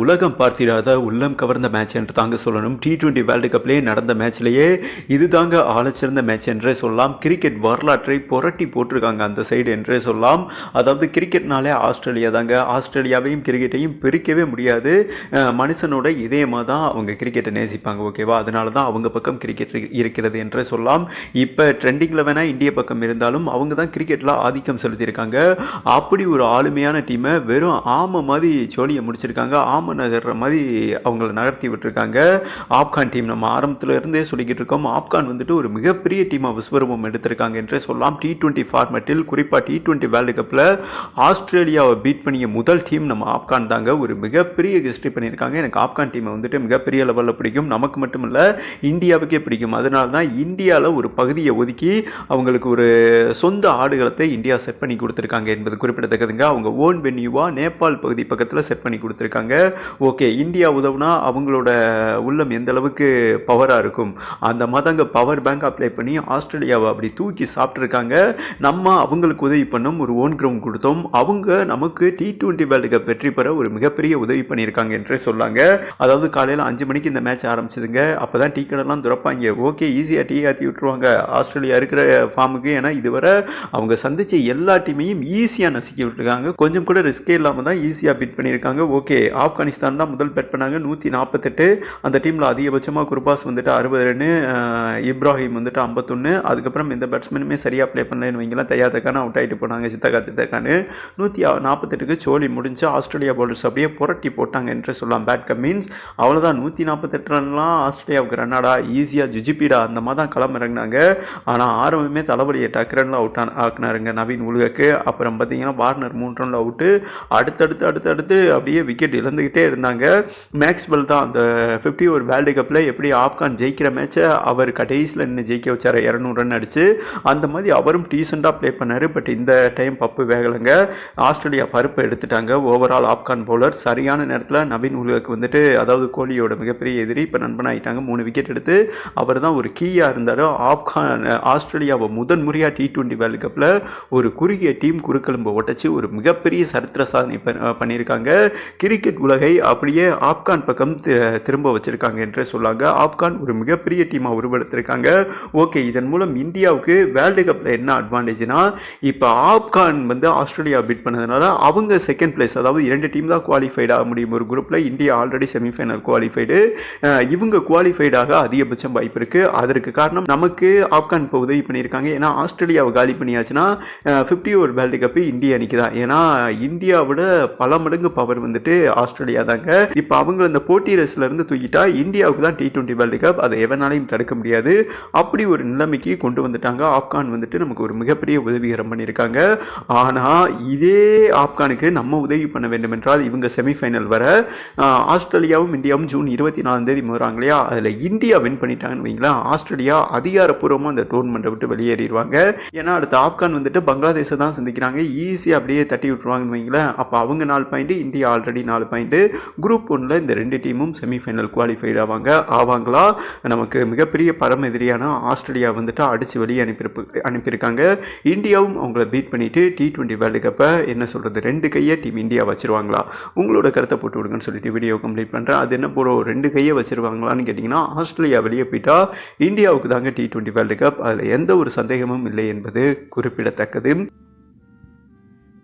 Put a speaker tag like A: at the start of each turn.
A: உலகம் பார்த்திராத உள்ளம் கவர்ந்த மேட்ச் என்று தாங்க சொல்லணும். டி டுவெண்ட்டி வேர்ல்டு கப்லேயே நடந்த மேட்ச்லேயே இது தாங்க ஆழச்சிறந்த மேட்ச் என்றே சொல்லலாம். கிரிக்கெட் வரலாற்றை புரட்டி போட்டிருக்காங்க அந்த சைடு என்றே சொல்லலாம். அதாவது கிரிக்கெட்னாலே ஆஸ்திரேலியா தாங்க. ஆஸ்திரேலியாவையும் கிரிக்கெட்டையும் பிரிக்கவே முடியாது. மனுஷனோட இதயமாக தான் அவங்க கிரிக்கெட்டை நேசிப்பாங்க ஓகேவா அதனால தான் அவங்க பக்கம் கிரிக்கெட் இருக்கிறது என்றே சொல்லலாம். இப்போ ட்ரெண்டிங்கில் வேணால் இந்திய பக்கம் இருந்தாலும் அவங்க தான் கிரிக்கெட்டில் ஆதிக்கம் செலுத்தியிருக்காங்க. அப்படி ஒரு ஆளுமையான டீமை வெறும் ஆமை மாதிரி சோழியை முடிச்சிருக்காங்க. ஆமை நகர்ற மாதிரி அவங்கள நகர்த்தி விட்டுருக்காங்க. ஆப்கான் டீம் நம்ம ஆரம்பத்தில் இருந்தே சொல்லிக்கிட்டு இருக்கோம். ஆப்கான் வந்துட்டு ஒரு மிகப்பெரிய டீமாக விஸ்வரூபம் எடுத்திருக்காங்க என்றே சொல்லலாம். டி டுவெண்ட்டி ஃபார்மேட்டில் குறிப்பாக டி டுவெண்ட்டி வேர்ல்டு கப்பில் ஆஸ்திரேலியாவை பீட் பண்ணிய முதல் டீம் நம்ம ஆப்கான் தாங்க. ஒரு மிகப்பெரிய ஹிஸ்ட்ரி பண்ணியிருக்காங்க. எனக்கு ஆப்கான் டீமை வந்துட்டு மிகப்பெரிய லெவலில் பிடிக்கும். நமக்கு மட்டும் இல்லை இந்தியாவுக்கே பிடிக்கும். அதனால தான் இந்தியாவில் ஒரு பகுதியை ஒதுக்கி அவங்களுக்கு ஒரு சொந்த ஆடுகளத்தை இந்தியா செட் பண்ணி கொடுத்துருக்காங்க என்பது குறிப்பிடத்தக்கதுங்க. அவங்க ஓன் வென்யூவா நேபாள் பகுதி பக்கத்தில் செட் பண்ணி கொடுத்துருக்காங்க. ஓகே இந்தியா உதவுனா அவங்களோட உள்ளம் எந்த அளவுக்கு பவராக இருக்கும்? அந்த மதங்க பவர் பேங்க் அப்ளை பண்ணி ஆஸ்திரேலியாவை அப்படி தூக்கி சாப்பிட்ருக்காங்க நம்ம அவங்களுக்கு உதவி பண்ணோம் ஒரு ஓன் கிரவுண்ட் கொடுத்தோம். அவங்க நமக்கு டி டுவெண்ட்டி வேர்ல்டு கப் வெற்றி பெற ஒரு மிகப்பெரிய உதவி பண்ணியிருக்காங்க என்றே சொல்லாங்க. அதாவது காலையில் அஞ்சு மணிக்கு இந்த மேட்ச் ஆரம்பிச்சதுங்க. அப்போ தான் டீ கடைலாம் துறப்பாங்க. ஓகே ஈஸியாக டீ ஆற்றி விட்டுருவாங்க. ஆஸ்திரேலியா இருக்கிற ஃபார்முக்கு ஏன்னா இதுவரை அவங்க சந்தித்த எல்லா டீமையும் ஈஸியாக நசுக்கி விட்டுருக்காங்க. கொஞ்சம் கூட ரிஸ்கே இல்லாமல் தான் ஈஸியாக பிட் பண்ணியிருக்காங்க. ஓகே ஆப்கானிஸ்தான் தான் முதல் பெட் பண்ணாங்க. நூற்றி நாற்பத்தெட்டு அந்த டீமில் அதிகபட்சமாக குருபாஸ் வந்துட்டு அறுபது ரன்னு இப்ராஹிம் வந்துட்டு ஐம்பத்தொன்று அதுக்கப்புறம் எந்த பேட்ஸ்மேனுமே சரியாக ப்ளே பண்ணலன்னு வைங்கலாம் தையாத்தக்கான அவுட் ஆகிட்டு போனாங்க. சித்தக்கா சித்தக்கான்னு. நூற்றி நாற்பத்தெட்டுக்கு சோலி முடிஞ்சு ஆஸ்திரேலியா பவுலர்ஸ் அப்படியே புரட்டி போட்டாங்க என்று சொல்லலாம். பேட் கம் மீன்ஸ் அவ்வளோதான் நூற்றி நாற்பத்தெட்டு ரன்லாம் ஆஸ்திரேலியாவுக்கு ரன்னாடா ஈஸியாக ஜுஜிபிடா அந்த மாதிரி தான் களம் இறங்கினாங்க. ஆனால் ஆரம்பமே தளபடியை டக்கு ரனில் அவுட் ஆக்குனாருங்க. நவீன் உலகக்கு. அப்புறம் பார்த்தீங்கன்னா வார்னர் மூணு ரனில் அவுட்டு அடுத்தடுத்து அடுத்தடுத்து அப்படியே விக்கெட் இழந்துக்கிட்டே இருந்தாங்க. மேக்ஸ்வெல் தான் அந்த ஃபிஃப்டி ஒரு வேர்ல்டு கப்பில் எப்படி ஆப்கான் ஜெயிக்கிற மேட்ச்சை அவர் கடைசியில் நின்று ஜெயிக்க வச்சார். இரநூறு ரன் அடிச்சு. அந்த மாதிரி அவரும் டீசெண்டாக ப்ளே பண்ணார். பட் இந்த டைம் பப்பு வேகலைங்க. ஆஸ்திரேலியா பருப்பு எடுத்துட்டாங்க. ஓவரால் ஆப்கான் பவுலர் சரியான நேரத்தில் நவீன் உலகக்கு வந்துட்டு அதாவது கோலியோட மிகப்பெரிய எதிரி இப்போ நண்பனாகிட்டாங்க மூணு விக்கெட் எடுத்து அவர் தான் ஒரு கீயாக இருந்தார். ஆப்கான் ஆஸ்திரேலியாவை முதன் முறையாக டி டுவெண்ட்டி வேர்ல்டு கப்பில் ஒரு குறுகிய டீம் குறுக்கெலும்பை ஒட்டச்சு ஒரு மிகப்பெரிய சரித்திர சாதனை பண்ணியிருக்காங்க. கிரிக்கெட் உலக அப்படியே ஆப்கான் பக்கம் திரும்ப வச்சிருக்காங்க என்று சொல்லாங்க. ஆப்கான் ஒரு மிகப்பெரிய டீமாக உருவெடுத்திருக்காங்க. ஓகே இதன் மூலம் இந்தியாவுக்கு வேர்ல்டு கப்பில் என்ன அட்வான்டேஜ்னா இப்போ ஆப்கான் வந்து ஆஸ்திரேலியா பீட் பண்ணதுனால அவங்க செகண்ட் பிளேஸ் அதாவது இரண்டு டீம் தான் குவாலிஃபைட் ஆக முடியும். ஒரு குரூப்பில் இந்தியா ஆல்ரெடி செமிஃபைனல் குவாலிஃபைடு இவங்க குவாலிஃபைடாக அதிகபட்சம் வாய்ப்பு இருக்குது அதற்கு காரணம் நமக்கு ஆப்கான் இப்போ உதவி பண்ணியிருக்காங்க. ஏன்னா ஆஸ்திரேலியாவை காலி பண்ணியாச்சுன்னா fifty over world cup India அன்னைக்கு தான். ஏன்னா இந்தியாவோட பல மடங்கு பவர் வந்துட்டு ஆஸ்திரேலியா தாங்க இப்போ அவங்க இந்த போட்டி ரேஸ்ல இருந்து தூக்கிட்டா இந்தியாவுக்கு தான் டி டுவெண்ட்டி வேர்ல்டு கப் அதை எவனாலையும் தடுக்க முடியாது. அப்படி ஒரு நிலைமைக்கு கொண்டு வந்துட்டாங்க. ஆப்கான் வந்துட்டு நமக்கு ஒரு மிகப்பெரிய உதவிகரம் பண்ணியிருக்காங்க. ஆனால் இதே ஆப்கானுக்கு நம்ம உதவி பண்ண வேண்டும் என்றால் இவங்க செமிஃபைனல் வர ஆஸ்திரேலியாவும் இந்தியாவும் ஜூன் இருபத்தி நாலாம் தேதி போகிறாங்க இல்லையா? அதில் இந்தியா வின் பண்ணிட்டாங்கன்னு வைங்களேன். ஆஸ்திரேலியா அதிகாரப்பூர்வமாக அந்த டோர்னமெண்ட்டை விட்டு வெளியேறிடுவாங்க. ஏன்னா அடுத்து ஆப்கான் வந்துட்டு பங்களாதேஷை தான் சந்திக்கிறாங்க. ஈஸியாக அப்படியே தட்டி விட்டுருவாங்கன்னு வைங்களேன். அப்போ அவங்க நாலு பாயிண்ட்டு இந்தியா ஆல்ரெடி நாலு பாயிண்ட்டு குரூப் ஒன்றில் இந்த ரெண்டு டீமும் செமிஃபைனல் குவாலிஃபைட் ஆவாங்க. ஆவாங்களா? நமக்கு மிகப்பெரிய பரம் எதிரியான ஆஸ்திரேலியா வந்துட்டு அடிச்சு வெளியே அனுப்பியிருப்பு அனுப்பியிருக்காங்க. இந்தியாவும் அவங்கள பீட் பண்ணிட்டு டி டுவெண்ட்டி வேர்ல்டு கப்பை என்ன சொல்கிறது ரெண்டு கையை டீம் இந்தியா வச்சுருவாங்களா? உங்களோட கருத்தை போட்டு விடுங்கன்னு சொல்லிட்டு வீடியோ கம்ப்ளீட் பண்ணுறேன் அது என்ன போகிறோம் ரெண்டு கையை வச்சுருவாங்களான்னு கேட்டிங்கன்னா ஆஸ்திரேலியா வெளியே போயிட்டால் இந்தியாவுக்கு தாங்க டி டுவெண்ட்டி வேர்ல்டு கப் அதில் எந்த ஒரு சந்தேகமும் இல்லை என்பது குறிப்பிடத்தக்கது.